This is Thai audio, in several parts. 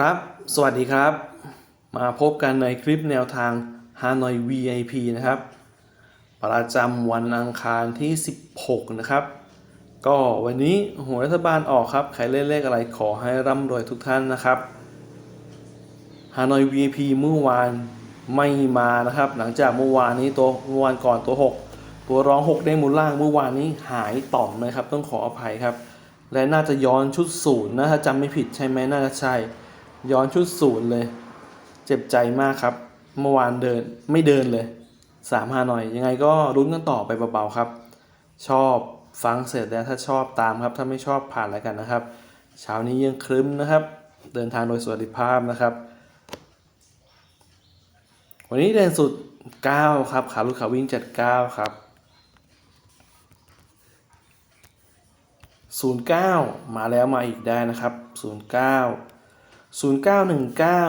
ครับ สวัสดีครับ มาพบกันในคลิปแนวทาง Hanoi VIP นะครับ ประจำวันอังคารที่ 16 นะครับ ก็วันนี้หัวรัฐบาลออกครับ ใครเล่นเลขอะไรขอให้ร่ำรวยทุกท่านนะครับ Hanoi VIP เมื่อวานไม่มานะครับ หลังจากเมื่อวานนี้ตัวเมื่อวานก่อนตัว 6 ตัวร้อง 6 ได้มูลล่างเมื่อวานนี้หายต่อมนะครับ ต้องขออภัยครับ และน่าจะย้อนชุดศูนย์นะถ้าจำไม่ผิดใช่ไหมน่าจะใช่ ย้อนชุดศูนย์เลย เจ็บใจมากครับ เมื่อวานเดินไม่เดินเลยสามฮาหน่อย ยังไงก็รุ้นกันต่อไปเบาๆครับ ชอบฟังเสร็จแล้วถ้าชอบตามครับ ถ้าไม่ชอบผ่านแล้วกันนะครับ เช้านี้ยังครึ้มนะครับ เดินทางโดยสวัสดิภาพนะครับ วันนี้เด่นสุด 9 ครับขาลุกขาวิ่ง 79 ครับ 09 มาแล้วมาอีกได้นะครับ 09 ศูนย์เก้าหนึ่งเก้า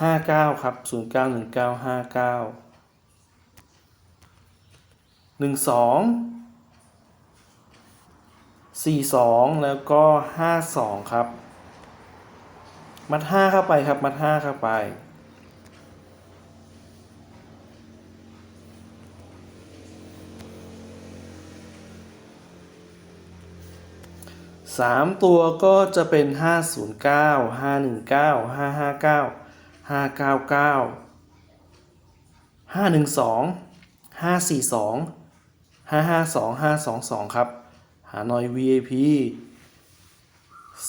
ห้าเก้าครับศูนย์เก้าหนึ่งเก้าห้าเก้าหนึ่งสองสี่สองแล้วก็ห้าสองครับ มัดห้าเข้าไปครับ มัดห้าเข้าไป 3 ตัวก็จะเป็น 509 519 559 599 512 542 552 522 ครับ หาหน่อย VIP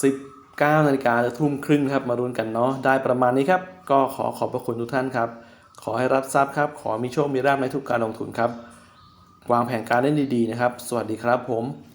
19นาฬิกาจะทุ่มครึ่งครับ มารุนกันเนาะ ได้ประมาณนี้ครับ ก็ขอขอบพระคุณทุกท่านครับ ขอให้รับทราบครับ ขอมีโชค มีราบในทุกการลงทุนครับ วางแผนการเล่นดี ๆ นะครับ สวัสดีครับผม